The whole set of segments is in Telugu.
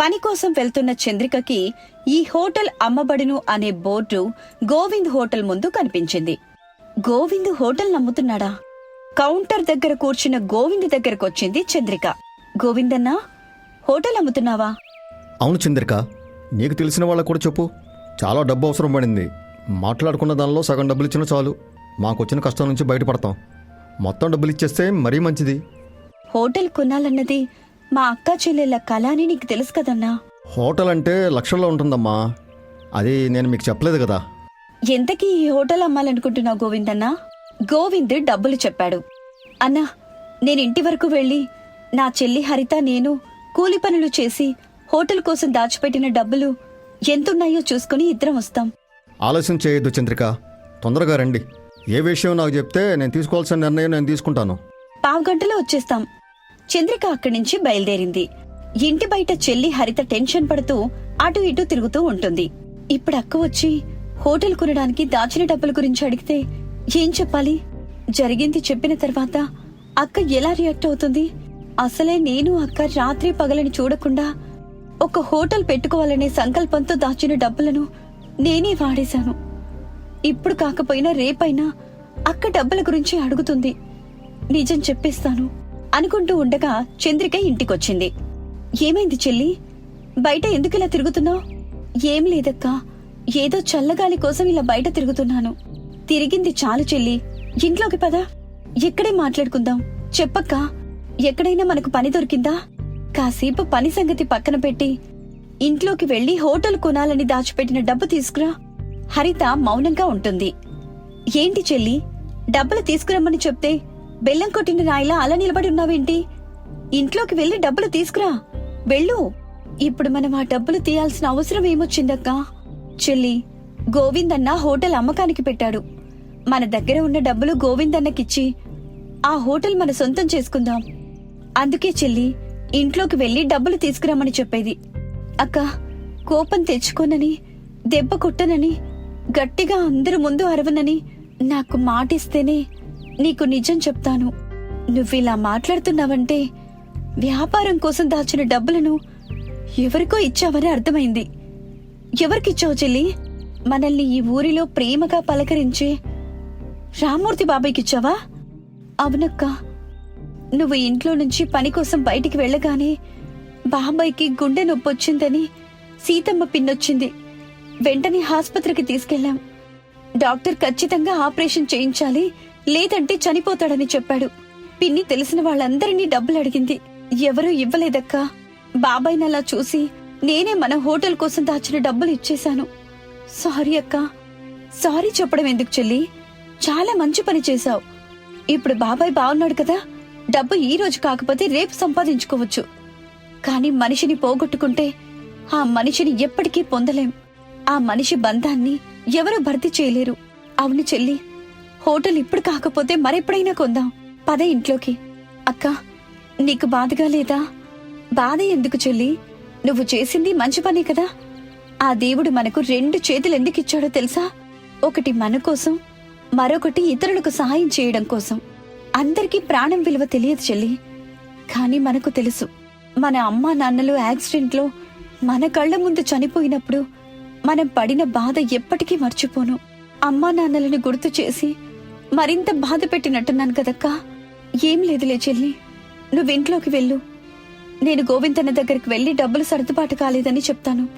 పని కోసం వెళ్తున్న చంద్రికకి ఈ హోటల్ అమ్మబడును అనే బోర్డు గోవింద్ హోటల్ ముందు కనిపించింది. గోవింద్ హోటల్ నమ్ముతున్నాడా? కౌంటర్ దగ్గర కూర్చున్న గోవింద్ దగ్గరకొచ్చింది చంద్రిక. గోవిందన్నా హోటల్ అమ్ముతున్నావా? అవును చంద్రిక నీకు తెలిసిన వాళ్ళకు కూడా చెప్పు. చాలా డబ్బు అవసరం పడింది. మాట్లాడుకున్న దానిలో సగం డబ్బులు ఇచ్చినా చాలు. మాకు వచ్చిన కష్టం నుంచి బయటపడతాం. మొత్తం డబ్బులు ఇచ్చేస్తే మరీ మంచిది. హోటల్ కొనాలన్నది మా అక్క చెల్లెళ్ళ కళ అని నీకు తెలుసు కదన్నా. హోటల్ అంటే లక్షల్లో ఉంటుందమ్మా. అది నేను మీకు చెప్పలేదు కదా. ఎంతకీ ఈ హోటల్ అమ్మాలనుకుంటున్నావు గోవిందన్నా? గోవింద్ డబ్బులు చెప్పాడు. అన్నా నేను ఇంటి వరకు వెళ్ళి నా చెల్లి హరిత నేను కూలి పనులు చేసి హోటల్ కోసం దాచిపెట్టిన డబ్బులు ఎంతున్నాయో చూసుకుని ఇద్దరం వస్తాం. ఆలస్యం చేయొద్దు చంద్రిక. తొందరగా రండి. ఏ విషయం నాకు చెప్తే నేను తీసుకోవాల్సిన నిర్ణయం నేను తీసుకుంటాను. పావు గంటలో వచ్చేస్తాం. చంద్రిక అక్కడి నుంచి బయలుదేరింది. ఇంటి బయట చెల్లి హరిత టెన్షన్ పడుతూ అటు ఇటు తిరుగుతూ ఉంటుంది. ఇప్పుడు అక్క వచ్చి హోటల్ కొనడానికి దాచిన డబ్బుల గురించి అడిగితే ఏం చెప్పాలి? జరిగింది చెప్పిన తర్వాత అక్క ఎలా రియాక్ట్ అవుతుంది? అసలే నేను అక్క రాత్రి పగలని చూడకుండా ఒక హోటల్ పెట్టుకోవాలనే సంకల్పంతో దాచిన డబ్బులను నేనే వాడేశాను. ఇప్పుడు కాకపోయినా రేపైనా అక్క డబ్బుల గురించి అడుగుతుంది. నిజం చెప్పేస్తాను. అనుకుంటూ ఉండగా చంద్రిక ఇంటికొచ్చింది. ఏమైంది చెల్లి? బయట ఎందుకిలా తిరుగుతున్నావు? ఏం లేదక్కా. ఏదో చల్లగాలి కోసం ఇలా బయట తిరుగుతున్నాను. తిరిగింది చాలు చెల్లి. ఇంట్లోకి పద. ఎక్కడే మాట్లాడుకుందాం. చెప్పక్కా. ఎక్కడైనా మనకు పని దొరికిందా? కాసేపు పని సంగతి పక్కన పెట్టి ఇంట్లోకి వెళ్ళి హోటల్ కొనాలని దాచిపెట్టిన డబ్బు తీసుకురా. హరిత మౌనంగా ఉంటుంది. ఏంటి చెల్లి? డబ్బులు తీసుకురమ్మని చెప్తే బెల్లం కొట్టిన రాయిలా అలా నిలబడి ఉన్నావేంటి? ఇంట్లోకి వెళ్ళి డబ్బులు తీసుకురా. వెళ్ళు. ఇప్పుడు మనం ఆ డబ్బులు తీయాల్సిన అవసరం ఏమొచ్చిందక్కా? చెల్లి గోవిందన్న హోటల్ అమ్మకానికి పెట్టాడు. మన దగ్గర ఉన్న డబ్బులు గోవిందన్నకిచ్చి ఆ హోటల్ మన సొంతం చేసుకుందాం. అందుకే చెల్లి ఇంట్లోకి వెళ్ళి డబ్బులు తీసుకురమ్మని చెప్పేది. అక్క కోపం తెచ్చుకోనని దెబ్బ కొట్టనని గట్టిగా అందరి ముందు అరవనని నాకు మాటిస్తేనే నీకు నిజం చెప్తాను. నువ్విలా మాట్లాడుతున్నావంటే వ్యాపారం కోసం దాచిన డబ్బులను ఎవరికో ఇచ్చావని అర్థమైంది. ఎవరికిచ్చావు చెల్లి? మనల్ని ఈ ఊరిలో ప్రేమగా పలకరించే రామూర్తి బాబాయ్కిచ్చావా? అవునక్క. నువ్వు ఇంట్లో నుంచి పని కోసం బయటికి వెళ్ళగానే బాబాయ్కి గుండె నొప్పొచ్చిందని సీతమ్మ పిన్నొచ్చింది. వెంటనే ఆసుపత్రికి తీసుకెళ్ళాం. డాక్టర్ ఖచ్చితంగా ఆపరేషన్ చేయించాలి. లేదంటే చనిపోతాడని చెప్పాడు. పిన్ని తెలిసిన వాళ్ళందరినీ డబ్బులు అడిగింది ఎవరూ ఇవ్వలేదక్కా. బాబాయ్నలా చూసి నేనే మన హోటల్ కోసం దాచిన డబ్బులు ఇచ్చేశాను. సారీ అక్క. సారీ చెప్పడం ఎందుకు చెల్లి? చాలా మంచి పని చేశావు. ఇప్పుడు బాబాయ్ బాగున్నాడు కదా. డబ్బు ఈ రోజు కాకపోతే రేపు సంపాదించుకోవచ్చు. కానీ మనిషిని పోగొట్టుకుంటే ఆ మనిషిని ఎప్పటికీ పొందలేం. ఆ మనిషి బంధాన్ని ఎవరూ భర్తీ చేయలేరు. అవును చెల్లి. హోటల్ ఇప్పుడు కాకపోతే మరెప్పుడైనా కొందాం. పద ఇంట్లోకి. అక్క నీకు బాధగా లేదా? బాధ ఎందుకు చెల్లి? నువ్వు చేసింది మంచి పనే కదా. ఆ దేవుడు మనకు రెండు చేతులు ఎందుకు ఇచ్చాడో తెలుసా? ఒకటి మన కోసం మరొకటి ఇతరులకు సహాయం చేయడం కోసం. అందరికీ ప్రాణం విలువ తెలియదు చెల్లి. కానీ మనకు తెలుసు మన అమ్మా నాన్నలు యాక్సిడెంట్లో మన కళ్ళ ముందు చనిపోయినప్పుడు మనం పడిన బాధ ఎప్పటికీ మర్చిపోను. అమ్మా నాన్నలను గుర్తు చేసి మరింత బాధ పెట్టినట్టున్నాను కదక్కా. ఏం లేదులే చెల్లి. నువ్వింట్లోకి వెళ్ళు. నేను గోవిందన్న దగ్గరికి వెళ్ళి డబ్బులు సర్దుబాటు కాలేదని చెప్తాను.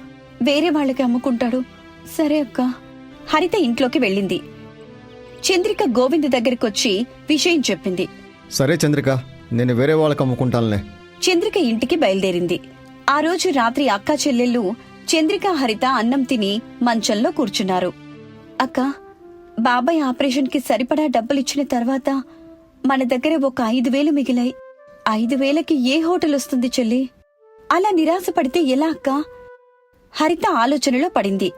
వేరే వాళ్ళకి అమ్ముకుంటాడు. సరే అక్క. హరిత ఇంట్లోకి వెళ్ళింది. చంద్రిక గోవింద్ దగ్గరికొచ్చి విషయం చెప్పింది. సరే చంద్రిక నేను వేరే వాళ్ళకి అమ్ముకుంటానులే. చంద్రిక ఇంటికి బయలుదేరింది. ఆ రోజు రాత్రి అక్క చెల్లెళ్ళు చంద్రిక హరిత అన్నం తిని మంచంలో కూర్చున్నారు. అక్క బాబాయ్ ఆపరేషన్కి సరిపడా డబ్బులిచ్చిన తర్వాత మన దగ్గర ఒక ఐదు వేలు మిగిలాయి. ఐదు వేలకి ఏ హోటల్ వస్తుంది చెల్లి? అలా నిరాశపడితే ఎలా అక్క? హరిత ఆలోచనలో పడింది.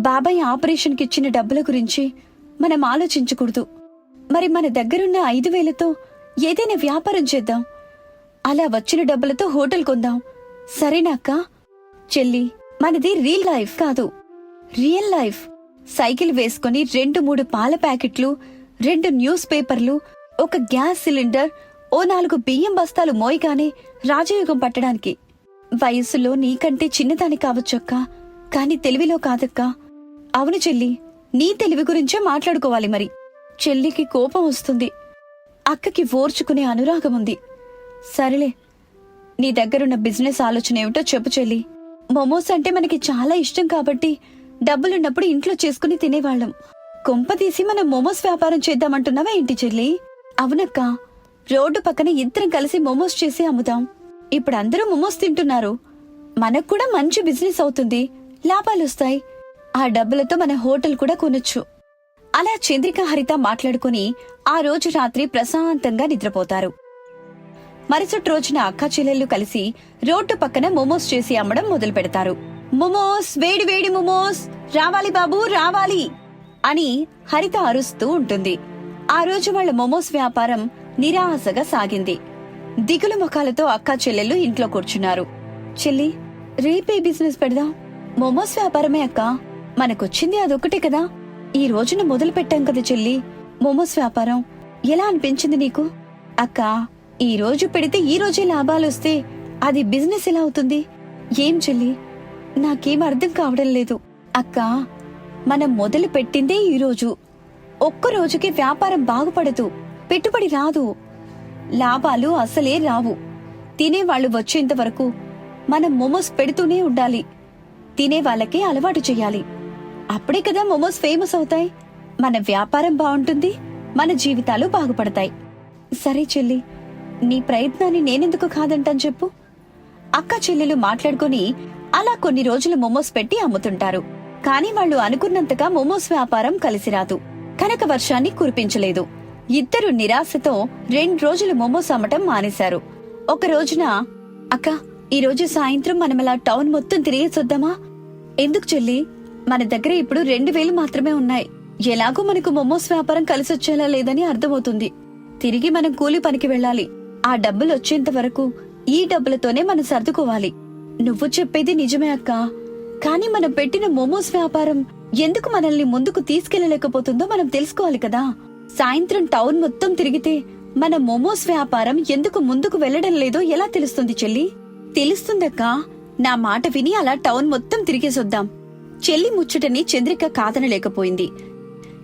బాబాయ్ ఆపరేషన్కి ఇచ్చిన డబ్బుల గురించి మనం ఆలోచించకూడదు. మరి మన దగ్గరున్న ఐదు వేలతో ఏదైనా వ్యాపారం చేద్దాం. అలా వచ్చిన డబ్బులతో హోటల్ కొందాం. సరేనా అక్క? చెల్లి మనది రీల్ లైఫ్ కాదు. Real life. సైకిల్ వేసుకుని రెండు మూడు పాల ప్యాకెట్లు రెండు న్యూస్ పేపర్లు ఒక గ్యాస్ సిలిండర్ ఓ నాలుగు బియ్యం బస్తాలు మోయగానే రాజయోగం పట్టడానికి. వయసులో నీకంటే చిన్నదాని కావచ్చక్క. కాని తెలివిలో కాదక్కా. అవును చెల్లి నీ తెలివి గురించే మాట్లాడుకోవాలి మరి. చెల్లికి కోపం వస్తుంది. అక్కకి ఓర్చుకునే అనురాగం ఉంది. సరేలే నీ దగ్గరున్న బిజినెస్ ఆలోచన ఏమిటో చెప్పు చెల్లి. మోమోస్ అంటే మనకి చాలా ఇష్టం కాబట్టి డబ్బులున్నప్పుడు ఇంట్లో చేసుకుని తినేవాళ్ళం. కొంప తీసి మనం మోమోస్ వ్యాపారం చేద్దామంటున్నావా ఏంటి చెల్లి? అవునక్క. రోడ్డు పక్కన ఇద్దరం కలిసి మోమోస్ చేసి అమ్ముదాం ఇప్పుడు అందరూ మోమోస్ తింటున్నారు. మనకు కూడా మంచి బిజినెస్ అవుతుంది. లాభాలొస్తాయి ఆ డబ్బులతో మన హోటల్ కూడా కొనొచ్చు. అలా చంద్రిక హరిత మాట్లాడుకుని ఆ రోజు రాత్రి ప్రశాంతంగా నిద్రపోతారు. మరుసటి రోజున అక్క చెల్లెళ్ళు కలిసి రోడ్డు పక్కన మోమోస్ చేసి అమ్మడం మొదలు పెడతారు మోమోస్ వేడి వేడి మోమోస్ రావాలి బాబు రావాలి అని హరిత అరుస్తూ ఉంటుంది. ఆ రోజు వాళ్ళ మోమోస్ వ్యాపారం నిరాశగా సాగింది. దిగులు ముఖాలతో అక్క చెల్లెళ్ళు ఇంట్లో కూర్చున్నారు. చెల్లి రేపే బిజినెస్ పెడదాం. మోమోస్ వ్యాపారమే అక్క. మనకొచ్చింది అదొకటే కదా. ఈ రోజున మొదలు పెట్టాం కదా చెల్లి. మోమోస్ వ్యాపారం ఎలా అనిపించింది నీకు? అక్క ఈ రోజు పెడితే ఈ రోజే లాభాలు వస్తే అది బిజినెస్ ఎలా అవుతుంది? ఏం చెల్లి? నాకేం అర్థం కావడం లేదు. అక్క మనం మొదలు పెట్టిందే ఈరోజు ఒక్కరోజుకి ఒక్క రోజుకి వ్యాపారం బాగుపడదు. పెట్టుబడి రాదు. లాభాలు అసలే రావు. తినేవాళ్ళు వచ్చేంత వరకు మనం మోమోస్ పెడుతూనే ఉండాలి. తినే వాళ్ళకి అలవాటు చేయాలి. అప్పుడే కదా మోమోస్ ఫేమస్ అవుతాయి. మన వ్యాపారం బాగుంటుంది మన జీవితాలు బాగుపడతాయి. సరే చెల్లి నీ ప్రయత్నాన్ని నేనెందుకు కాదంటాను చెప్పు. అక్క చెల్లెలు మాట్లాడుకొని అలా కొన్ని రోజులు మోమోస్ పెట్టి అమ్ముతుంటారు. కానీ వాళ్ళు అనుకున్నంతగా మోమోస్ వ్యాపారం కలిసిరాదు కనక వర్షాన్ని కురిపించలేదు. ఇద్దరు నిరాశతో రెండు రోజులు మోమోస్ అమ్మటం మానేశారు. ఒక రోజున అక్క ఈ రోజు సాయంత్రం మనమలా టౌన్ మొత్తం తిరిగేసొద్దామా ఎందుకు చెల్లి? మన దగ్గర ఇప్పుడు రెండు వేలు మాత్రమే ఉన్నాయి. ఎలాగో మనకు మోమోస్ వ్యాపారం కలిసొచ్చేలా లేదని అర్థమవుతుంది. తిరిగి మనం కూలి పనికి వెళ్ళాలి. ఆ డబ్బులు వచ్చేంత వరకు ఈ డబ్బులతోనే మనం సర్దుకోవాలి. నువ్వు చెప్పేది నిజమే అక్క. కానీ మనం పెట్టిన మోమోస్ వ్యాపారం ఎందుకు మనల్ని ముందుకు తీసుకెళ్ళలేకపోతుందో మనం తెలుసుకోవాలి కదా. సాయంత్రం టౌన్ మొత్తం తిరిగితే మన మోమోస్ వ్యాపారం ఎందుకు ముందుకు వెళ్ళడం లేదో ఎలా తెలుస్తుంది చెల్లి? తెలుస్తుందక్క. నా మాట విని అలా టౌన్ మొత్తం తిరిగేసొద్దాం. చెల్లి ముచ్చటని చంద్రిక కాదనలేకపోయింది.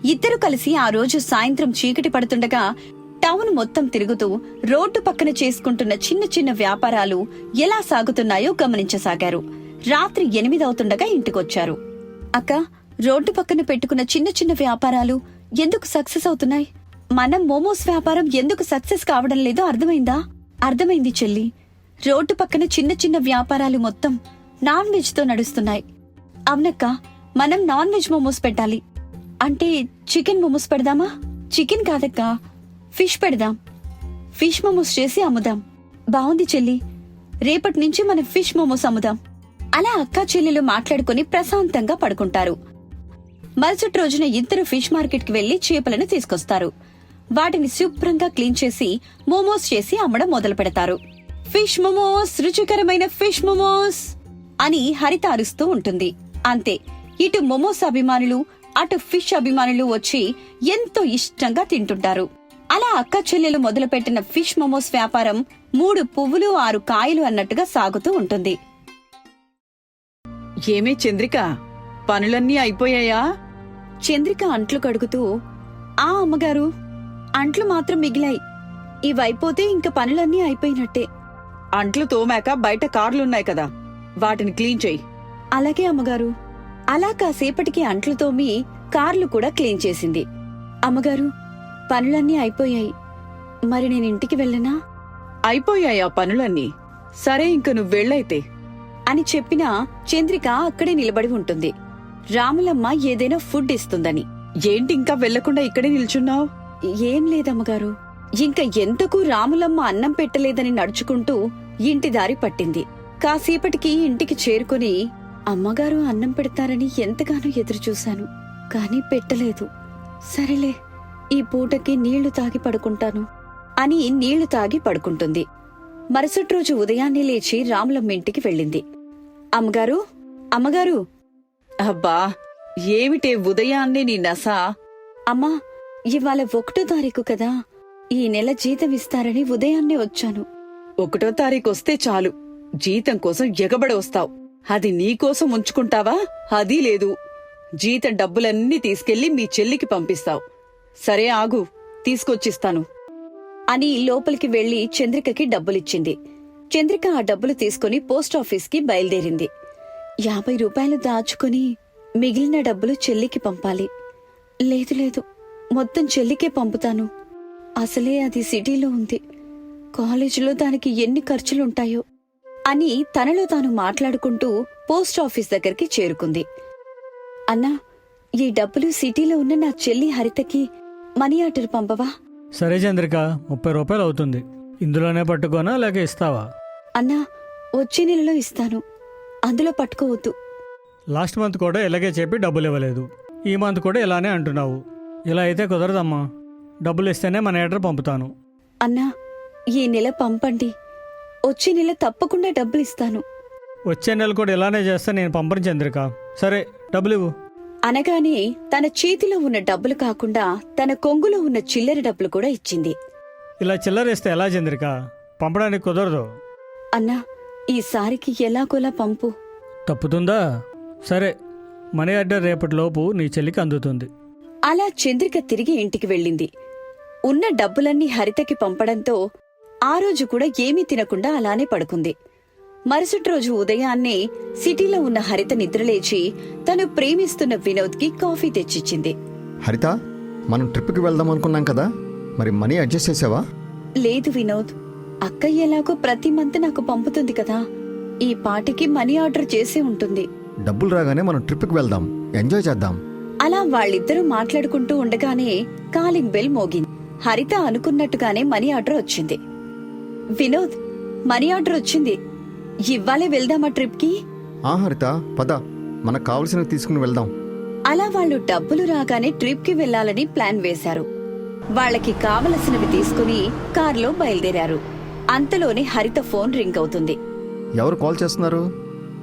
ఇద్దరు కలిసి ఆ రోజు సాయంత్రం చీకటి పడుతుండగా టౌన్ మొత్తం తిరుగుతూ రోడ్డు పక్కన చేసుకుంటున్న చిన్న చిన్న వ్యాపారాలు ఎలా సాగుతున్నాయో గమనించసాగారు. రాత్రి ఎనిమిదవుతుండగా ఇంటికొచ్చారు. అక్క రోడ్డు పక్కన పెట్టుకున్న చిన్న చిన్న వ్యాపారాలు ఎందుకు సక్సెస్ అవుతున్నాయి? మనం మోమోస్ వ్యాపారం ఎందుకు సక్సెస్ కావడం లేదో అర్థమైందా? అర్థమైంది చెల్లి. రోడ్డు పక్కన చిన్న చిన్న వ్యాపారాలు మొత్తం నాన్ వెజ్తో నడుస్తున్నాయి. అవునక్క మనం నాన్ వెజ్ మోమోస్ పెట్టాలి. అంటే చికెన్ మోమోస్ పెడదామా? చికెన్ కాదక్కా ఫిష్ పెడదాం. ఫిష్ మోమోస్ చేసి అమ్ముదాం. బావుంది చెల్లి. రేపటి నుంచి మనం ఫిష్ మోమోస్ అమ్ముదాం. అలా అక్క చెల్లెలు మాట్లాడుకుని ప్రశాంతంగా పడుకుంటారు. మరుసటి రోజున ఇద్దరు ఫిష్ మార్కెట్కి వెళ్ళి చేపలను తీసుకొస్తారు. వాటిని శుభ్రంగా క్లీన్ చేసి మోమోస్ చేసి అమ్మడం మొదలు పెడతారు. ఫిష్ మోమోస్ రుచికరమైన ఫిష్ మోమోస్ అని హరిత అరుస్తూ ఉంటుంది. అంతే ఇటు మోమోస్ అభిమానులు అటు ఫిష్ అభిమానులు వచ్చి ఎంతో ఇష్టంగా తింటుంటారు. అలా అక్క చెల్లెలు మొదలుపెట్టిన ఫిష్ మోమోస్ వ్యాపారం మూడు పువ్వులు ఆరు కాయలు అన్నట్టుగా సాగుతూ ఉంటుంది. ఏమే చంద్రిక? పనులన్నీ అయిపోయాయా? చంద్రిక అంట్లు కడుగుతూ ఆ అమ్మగారు అంట్లు మాత్రం మిగిలాయి. ఇవైపోతే ఇంక పనులన్నీ అయిపోయినట్టే. అంట్లు తోమాక బయట కార్లున్నాయి కదా వాటిని క్లీన్ చెయ్యి అలాగే అమ్మగారు అలా కాసేపటికి అంట్లు తోమి కార్లు కూడా క్లీన్ చేసింది. అమ్మగారు పనులన్నీ అయిపోయాయి. మరి నేను ఇంటికి వెళ్ళనా? అయిపోయాయా పనులన్నీ. సరే ఇంక నువ్వు వెళ్ళైతే. అని చెప్పినా చంద్రిక అక్కడే నిలబడి ఉంటుంది. రాములమ్మ ఏదైనా ఫుడ్ ఇస్తుందని. ఏంటి ఇంకా వెళ్ళకుండా ఇక్కడే నిల్చున్నావు? ఏం లేదమ్మగారు. ఇంకా ఎంతకు రాములమ్మ అన్నం పెట్టలేదని నడుచుకుంటూ ఇంటి దారి పట్టింది. కాసేపటికి ఇంటికి చేరుకుని అమ్మగారు అన్నం పెడతారని ఎంతగానో ఎదురుచూశాను. కాని పెట్టలేదు. సరేలే. ఈ పూటకి నీళ్ళు తాగి పడుకుంటాను అని నీళ్ళు తాగి పడుకుంటుంది. మరుసటి రోజు ఉదయాన్నే లేచి రాములమ్మ ఇంటికి వెళ్ళింది. అమ్మగారు? అమ్మగారు? అబ్బా ఏమిటే ఉదయాన్నే నీ నస? అమ్మా ఇవాళ ఒకటో తారీఖు కదా. ఈ నెల జీతం ఇస్తారని ఉదయాన్నే వచ్చాను. ఒకటో తారీఖు వస్తే చాలు. జీతం కోసం ఎగబడి వస్తావు. అది నీకోసం ఉంచుకుంటావా? అది లేదు. జీతం డబ్బులన్నీ తీసుకెళ్ళి మీ చెల్లికి పంపిస్తావు. సరే ఆగు తీసుకొచ్చిస్తాను అని లోపలికి వెళ్ళి చంద్రికకి డబ్బులిచ్చింది. చంద్రిక ఆ డబ్బులు తీసుకుని పోస్టాఫీస్కి బయలుదేరింది. యాభై రూపాయలు దాచుకుని మిగిలిన డబ్బులు చెల్లికి పంపాలి. లేదు లేదు మొత్తం చెల్లికే పంపుతాను. అసలే అది సిటీలో ఉంది. కాలేజీలో దానికి ఎన్ని ఖర్చులుంటాయో అని తనలో తాను మాట్లాడుకుంటూ పోస్టాఫీస్ దగ్గరికి చేరుకుంది. అన్నా ఈ డబ్బులు సిటీలో ఉన్న నా చెల్లి హరితకి మనీ ఆర్డర్ పంపవా? సరే చంద్రిక ముప్పై రూపాయలు అవుతుంది. ఇందులోనే పట్టుకోనా లేక ఇస్తావా? అన్నా వచ్చే నెలలో ఇస్తాను. అందులో పట్టుకోవద్దు. లాస్ట్ మంత్ కూడా ఇలాగే చెప్పి డబ్బులు ఇవ్వలేదు. ఈ మంత్ కూడా ఇలానే అంటున్నావు. ఇలా అయితే కుదరదమ్మా. డబ్బులు ఇస్తేనే మన ఆర్డర్ పంపుతాను. అన్నా ఈ నెల పంపండి. వచ్చే నెల తప్పకుండా డబ్బులు ఇస్తాను. వచ్చే నెల కూడా ఇలానే చేస్తే నేను పంపను చంద్రిక. సరే డబ్బులు ఇవ్వు. అనగానే తన చేతిలో ఉన్న డబ్బులు కాకుండా తన కొంగులో ఉన్న చిల్లర డబ్బులు కూడా ఇచ్చింది. ఇలా చిల్లరేస్తే ఎలా చంద్రిక? పంపడానికి కుదరదు. అన్నా ఈసారికి ఎలాగోలా పంపు. తప్పుతుందా? సరే మనీ ఆర్డర్ రేపటిలోపు నీ చెల్లికి అందుతుంది. అలా చంద్రిక తిరిగి ఇంటికి వెళ్ళింది. ఉన్న డబ్బులన్నీ హరితకి పంపడంతో ఆ రోజు కూడా ఏమీ తినకుండా అలానే పడుకుంది. మరుసటి రోజు ఉదయాన్నే సిటీలో ఉన్న హరిత నిద్రలేచి తను ప్రేమిస్తున్న వినోద్కి కాఫీ తెచ్చిచ్చింది. హరిత మనం ట్రిప్కి వెళ్దాం అనుకున్నాం కదా? మరి మనీ అడ్జస్ట్ చేసావా? లేదు వినోద్. అక్క ఎలాగో ప్రతి మంత్ నాకు పంపుతుంది కదా. ఈ పాటికి మనీ ఆర్డర్ చేసే ఉంటుంది. డబ్బులు రాగానే మనం ట్రిప్కి వెళ్దాం. ఎంజాయ్ చేద్దాం. అలా వాళ్ళిద్దరూ మాట్లాడుకుంటూ ఉండగానే కాలింగ్ బెల్ మోగింది. హరిత అనుకున్నట్టుగానే మనీ ఆర్డర్ వచ్చింది. వినోద్ మనీ ఆర్డర్ వచ్చింది. ఇవ్వాలే వెళ్దామా ట్రిప్కి? ఆ హరిత పద. మనకు కావలసినవి తీసుకుని వెళ్దాం. అలా వాళ్ళు డబ్బులు రాగానే ట్రిప్కి వెళ్ళాలని ప్లాన్ వేశారు. వాళ్ళకి కావలసినవి తీసుకుని కారులో బయలుదేరారు. అంతలోనే హరిత ఫోన్ రింగ్ అవుతుంది. ఎవరు కాల్ చేస్తున్నారు?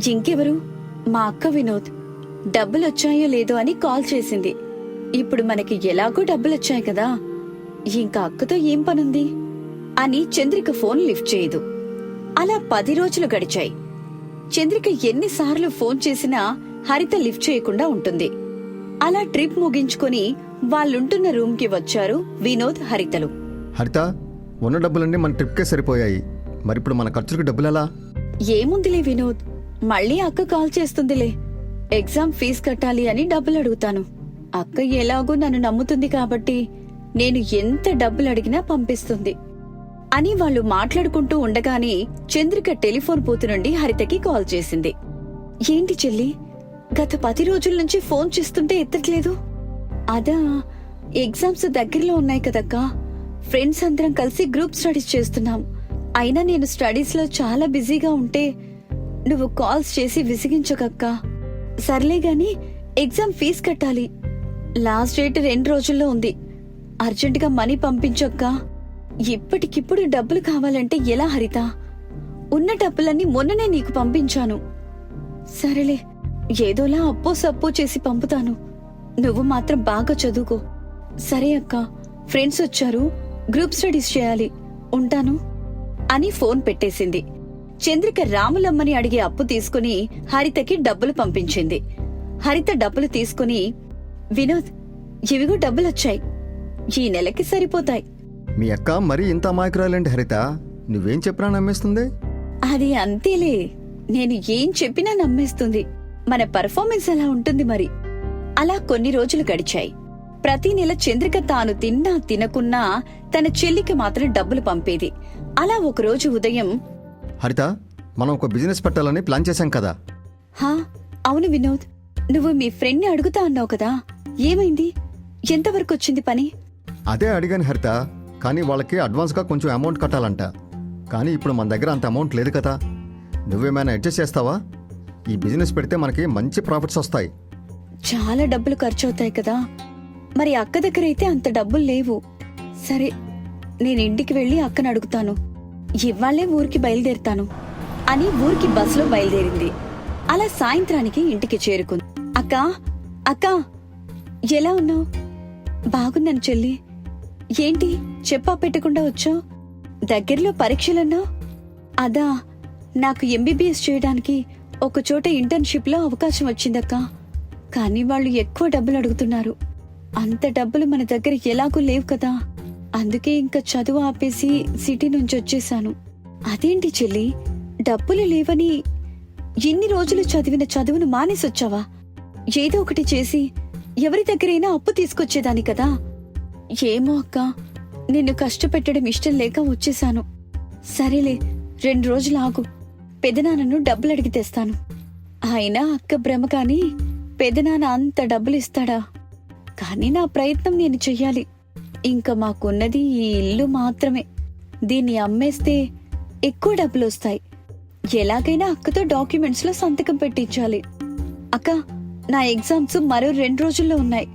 ఇంకెవరు? మా అక్క వినోద్. డబ్బులొచ్చాయో లేదో అని కాల్ చేసింది. ఇప్పుడు మనకి ఎలాగో డబ్బులొచ్చాయి కదా. ఇంకా అక్కతో ఏం పనుంది? అని చంద్రిక ఫోన్ లిఫ్ట్ చేయదు. అలా పది రోజులు గడిచాయి. చంద్రిక ఎన్నిసార్లు ఫోన్ చేసినా హరిత లిఫ్ట్ చేయకుండా ఉంటుంది. అలా ట్రిప్ ముగించుకొని వాళ్ళుంటున్న రూమ్కి వచ్చారు వినోద్ హరితలు. హరిత ఉన్న డబ్బులన్నీ మన ట్రిప్కే సరిపోయాయి. మరి ఇప్పుడు మన ఖర్చులకు డబ్బులు ఎలా ఏముందిలే వినోద్? మళ్ళీ అక్క కాల్ చేస్తుందిలే. ఎగ్జామ్ ఫీజు కట్టాలి అని డబ్బులు అడుగుతాను. అక్క ఎలాగో నన్ను నమ్ముతుంది కాబట్టి నేను ఎంత డబ్బులు అడిగినా పంపిస్తుంది. అని వాళ్ళు మాట్లాడుకుంటూ ఉండగానే చంద్రిక టెలిఫోన్ బూత్ నుండి హరితకి కాల్ చేసింది. ఏంటి చెల్లి? గత పది రోజుల నుంచి ఫోన్ చేస్తుంటే ఎత్తట్లేదు? అదా ఎగ్జామ్స్ దగ్గరలో ఉన్నాయి కదక్కా. ఫ్రెండ్స్ అందరం కలిసి గ్రూప్ స్టడీస్ చేస్తున్నాం. అయినా నేను స్టడీస్లో చాలా బిజీగా ఉంటే నువ్వు కాల్స్ చేసి విసిగించకక్కా. సర్లే గాని ఎగ్జామ్ ఫీజు కట్టాలి. లాస్ట్ డేట్ రెండు రోజుల్లో ఉంది. అర్జెంటుగా మనీ పంపించక్కా. ఇప్పటికిప్పుడు డబ్బులు కావాలంటే ఎలా హరిత? ఉన్న డబ్బులన్నీ మొన్ననే నీకు పంపించాను. సరేలే ఏదోలా అప్పో సప్పో చేసి పంపుతాను. నువ్వు మాత్రం బాగా చదువుకో. సరే అక్క ఫ్రెండ్స్ వచ్చారు గ్రూప్ స్టడీస్ చేయాలి. ఉంటాను అని ఫోన్ పెట్టేసింది. చంద్రిక రాములమ్మని అడిగే అప్పు తీసుకుని హరితకి డబ్బులు పంపించింది. హరిత డబ్బులు తీసుకుని వినోద్ ఇవిగో డబ్బులొచ్చాయి. ఈ నెలకి సరిపోతాయి. మీ అక్క మరీ ఇంత అమాయకురాలేంటి హరిత నువ్వేం చెప్పినా నమ్మేస్తుంది? అది అంతేలే. నేను ఏం చెప్పినా నమ్మేస్తుంది. మన పర్ఫార్మెన్స్ అలా ఉంటుంది మరి. అలా కొన్ని రోజులు గడిచాయి. ప్రతి నెల చంద్రిక తాను తిన్నా తినకున్నా తన చెల్లికి మాత్రం డబ్బులు పంపేది. అలా ఒకరోజు ఉదయం హరిత మనం ఒక బిజినెస్ పెట్టాలని ప్లాన్ చేశాం కదా. హా అవును వినోద్. నువ్వు మీ ఫ్రెండ్ని అడుగుతా అన్నావు కదా. ఏమైంది? ఎంతవరకు వచ్చింది పని? అదే అడిగాను హరిత. కానీ వాళ్ళకి అడ్వాన్స్గా కొంచెం అమౌంట్ కట్టాలంట. కానీ ఇప్పుడు మన దగ్గర అంత అమౌంట్ లేదు కదా. నువ్వేమైనా అడ్జస్ట్ చేస్తావా? ఈ బిజినెస్ పెడితే మనకి మంచి ప్రాఫిట్స్ వస్తాయి. చాలా డబ్బులు ఖర్చు అవుతాయి కదా. మరి అక్క దగ్గర అయితే అంత డబ్బులు లేవు. సరే నేను ఇంటికి వెళ్ళి అక్కను అడుగుతాను. ఇవాళ్ళే ఊరికి బయలుదేరుతాను అని ఊరికి బస్సులో బయలుదేరింది. అలా సాయంత్రానికి ఇంటికి చేరుకుంది. అక్క అక్క ఎలా ఉన్నావు? బాగున్నాను చెల్లి. ఏంటి? చెప్పా పెట్టకుండా వచ్చావు దగ్గరలో పరీక్షలన్నావు అదా నాకు ఎంబీబీఎస్ చేయడానికి ఒక చోట అవకాశం వచ్చిందక్క. కానీ వాళ్ళు ఎక్కువ డబ్బులు అడుగుతున్నారు. అంత డబ్బులు మన దగ్గర ఎలాగూ లేవు కదా. అందుకే ఇంకా చదువు ఆపేసి సిటీ నుంచి వచ్చేసాను. అదేంటి చెల్లి? డబ్బులు లేవని ఎన్ని రోజులు చదివిన చదువును మానేసొచ్చావా? ఏదో ఒకటి చేసి ఎవరి దగ్గరైనా అప్పు తీసుకొచ్చేదాని కదా. ఏమో అక్క నిన్ను కష్టపెట్టడం ఇష్టం లేక వచ్చేసాను. సరేలే రెండు రోజులు ఆగు. పెదనాన్నను డబ్బులు అడిగి తెస్తాను. అయినా అక్క భ్రమ కాని పెదనాన్న అంత డబ్బులు ఇస్తాడా? కానీ నా ప్రయత్నం నేను చెయ్యాలి. ఇంకా మాకున్నది ఈ ఇల్లు మాత్రమే. దీన్ని అమ్మేస్తే ఎక్కువ డబ్బులు వస్తాయి. ఎలాగైనా అక్కతో డాక్యుమెంట్స్లో సంతకం పెట్టించాలి. అక్క నా ఎగ్జామ్స్ మరో రెండు రోజుల్లో ఉన్నాయి.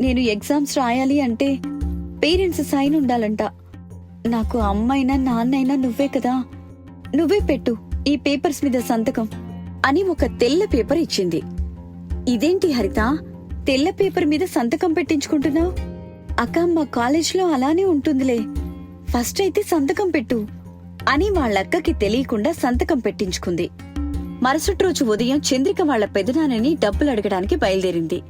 నేను ఎగ్జామ్స్ రాయాలి అంటే పేరెంట్స్ సైన్ ఉండాలంట. నాకు అమ్మైనా నాన్నైనా నువ్వే కదా. నువ్వే పెట్టు ఈ పేపర్స్ మీద సంతకం అని ఒక తెల్ల పేపర్ ఇచ్చింది. ఇదేంటి హరిత? తెల్ల పేపర్ మీద సంతకం పెట్టించుకుంటున్నావు? అక్క మా కాలేజ్లో అలానే ఉంటుందిలే. ఫస్ట్ అయితే సంతకం పెట్టు అని వాళ్ళక్కకి తెలియకుండా సంతకం పెట్టించుకుంది. మరుసటి రోజు ఉదయం చంద్రిక వాళ్ళ పెదనాన్నని డబ్బులు అడగడానికి బయలుదేరింది.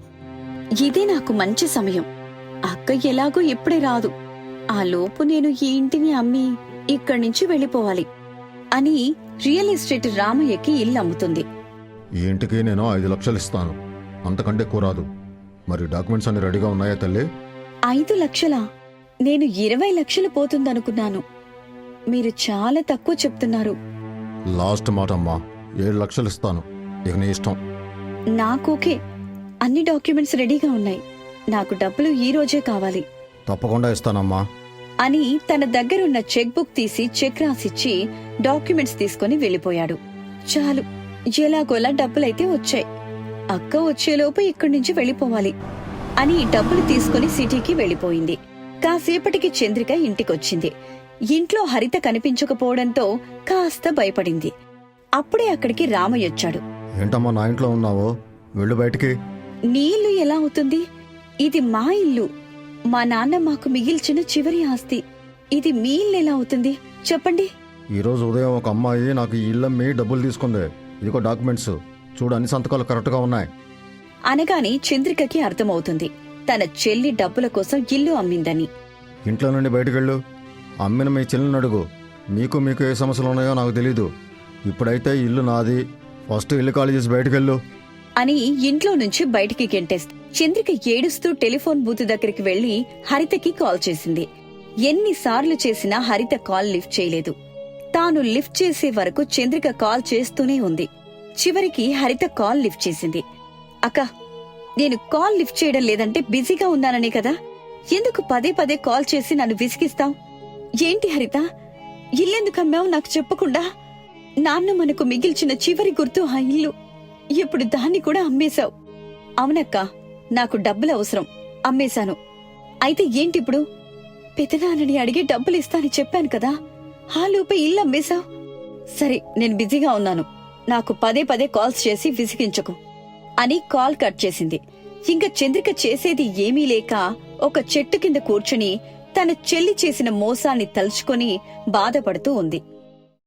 ఇదే నాకు మంచి సమయం. అక్క ఎలాగో ఇప్పుడే రాదు. ఆ లోపు నేను ఈ ఇంటిని అమ్మి ఇక్కడి నుంచి వెళ్ళిపోవాలి అని రియల్ ఎస్టేట్ రామయ్యకి ఇల్లు అమ్ముతుంది. ఈ ఇంటికి నేను ఐదు లక్షలు ఇస్తాను. అంతకంటే ఎక్కువ రాదు. మరి డాక్యుమెంట్స్ అన్ని రెడీగా ఉన్నాయా తల్లి? ఐదు లక్షలా? నేను ఇరవై లక్షలు పోతుందనుకున్నాను. మీరు చాలా తక్కువ చెప్తున్నారు. లాస్ట్ మాట అమ్మా. ఏడు లక్షలు ఇస్తాను. ఇక నీ ఇష్టం. నాకోకే అన్ని డాక్యుమెంట్స్ రెడీగా ఉన్నాయి. నాకు డబ్బులు ఈ రోజే కావాలి. తప్పకుండా ఇస్తానమ్మా. అని తన దగ్గరున్న చెక్ బుక్ తీసి చెక్ రాసిచ్చి డాక్యుమెంట్స్ తీసుకుని వెళ్ళిపోయాడు. చాలు ఎలాగోలా డబ్బులైతే వచ్చాయి. అక్క వచ్చేలోపు ఇక్కడి నుంచి వెళ్ళిపోవాలి అని డబ్బులు తీసుకుని సిటీకి వెళ్ళిపోయింది. కాసేపటికి చంద్రిక ఇంటికొచ్చింది. ఇంట్లో హరిత కనిపించకపోవడంతో కాస్త భయపడింది. అప్పుడే అక్కడికి రామయ్య వచ్చాడు ఏంటమ్మా నా ఇంట్లో ఉన్నావో? వెళ్ళు బయటికి. నీ ఇల్లు ఎలా అవుతుంది? ఇది మా ఇల్లు. మా నాన్న మాకు మిగిల్చిన చివరి ఆస్తి. ఇది మీ ఇల్లు ఎలా అవుతుంది? చెప్పండి. ఈరోజు ఉదయం ఒక అమ్మాయి నాకు ఈ ఇల్లమ్మి డబ్బులు తీసుకుంది. ఇదిగో డాక్యుమెంట్స్. చూడు అన్ని సంతకాలు కరెక్ట్గా ఉన్నాయి. అనగానే చంద్రికకి అర్థమవుతుంది. తన చెల్లి డబ్బుల కోసం ఇల్లు అమ్మిందని. ఇంట్లో నుండి బయటకు వెళ్ళు. అమ్మిన మీ చెల్లిని అడుగు. మీకు మీకు ఏ సమస్యలు ఉన్నాయో నాకు తెలీదు. ఇప్పుడైతే ఇల్లు నాది. ఫస్ట్ ఇల్లు ఖాళీ చేసి బయటకు వెళ్ళు. అని ఇంట్లో నుంచి బయటికి గెంటేస్తుంది చంద్రిక ఏడుస్తూ టెలిఫోన్ బూత్ దగ్గరికి వెళ్ళి హరితకి కాల్ చేసింది. ఎన్నిసార్లు చేసినా హరిత కాల్ లిఫ్ట్ చేయలేదు. తాను లిఫ్ట్ చేసే వరకు చంద్రిక కాల్ చేస్తూనే ఉంది. చివరికి హరిత కాల్ లిఫ్ట్ చేసింది. అక్క నేను కాల్ లిఫ్ట్ చేయడం లేదంటే బిజీగా ఉన్నాననే కదా? ఎందుకు పదే పదే కాల్ చేసి నన్ను విసిగిస్తావు? ఏంటి హరిత? ఇల్లెందుకమ్మావు నాకు చెప్పకుండా? నాన్న మనకు మిగిల్చిన చివరి గుర్తు ఆ ఇల్లు. ఇప్పుడు దాన్ని కూడా అమ్మేశావు. అవునక్కా నాకు డబ్బులు అవసరం. అమ్మేశాను. అయితే ఏంటిప్పుడు? పెదనాన్నని అడిగి డబ్బులు ఇస్తానని చెప్పాను కదా. ఆ లోపే ఇల్లు అమ్మేశావు? సరే నేను బిజీగా ఉన్నాను. నాకు పదే పదే కాల్స్ చేసి విసిగించకు అని కాల్ కట్ చేసింది. ఇంకా చంద్రిక చేసేది ఏమీ లేక ఒక చెట్టు కింద కూర్చుని తన చెల్లి చేసిన మోసాన్ని తలుచుకొని బాధపడుతూ ఉంది.